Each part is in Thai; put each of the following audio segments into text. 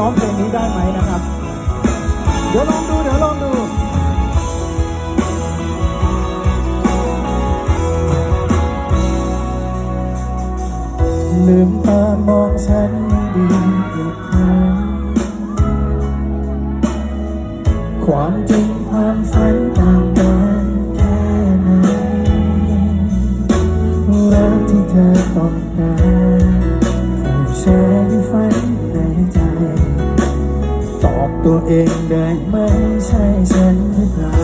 ร้องเพลงนี้ได้ไหมนะครับ เดี๋ยวลองดู เดี๋ยวลองดูลืมตามองฉันดีอีกครั้งความจริงความฝันต่าง ตัวเองได้ไหมใช่ฉันหรือเปล่า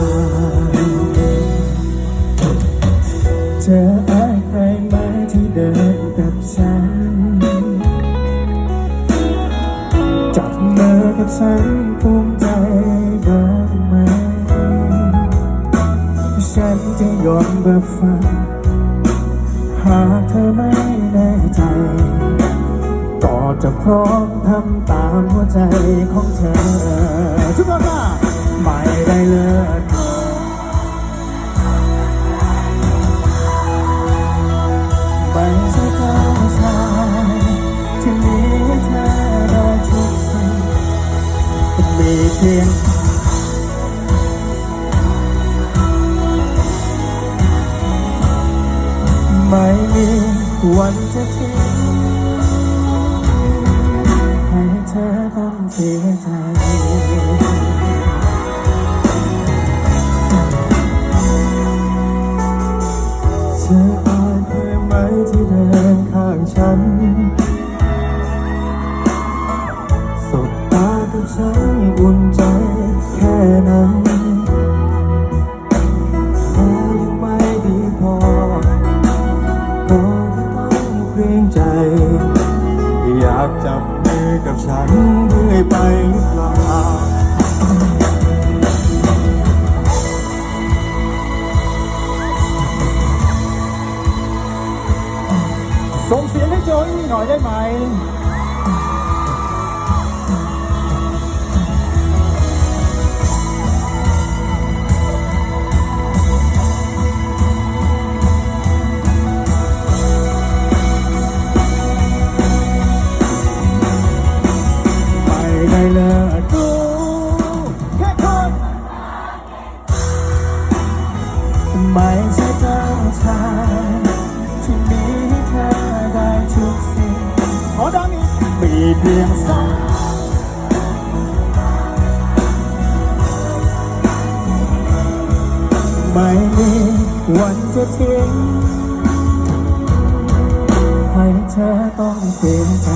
เจออายใครไหมที่เดินกับฉัน จับมือกับฉันภูมิใจบ้างไหม ฉันจะยอมรับฟังหากเธอไม่ จะพร้อมทำตามหัวใจของเธอทุกคนว่าไม่ได้เลิกไม่ใช่เจ้าชายที่มีให้เธอได้ทุกสิ่งมีเพียงไม่มีวันจะทิ้ง สียใจเธออายเคยไหมที่เดินข้างฉัน สบตากับฉันอุ่นใจแค่นั้นแต่ยังไม่ดีพอ ก็ไม่ต้องเกรงใจ อยากจับ กับฉันเรื่อยไปหรือเปล่าส่งเสียงให้โจอี้หน่อยได้ไหม ไม่ใช่เจ้าชายที่มีให้เธอได้ทุกสิ่งขอดังอีกมีเพียงสองไม่มีวันจะทิ้งให้เธอต้องเสียใจ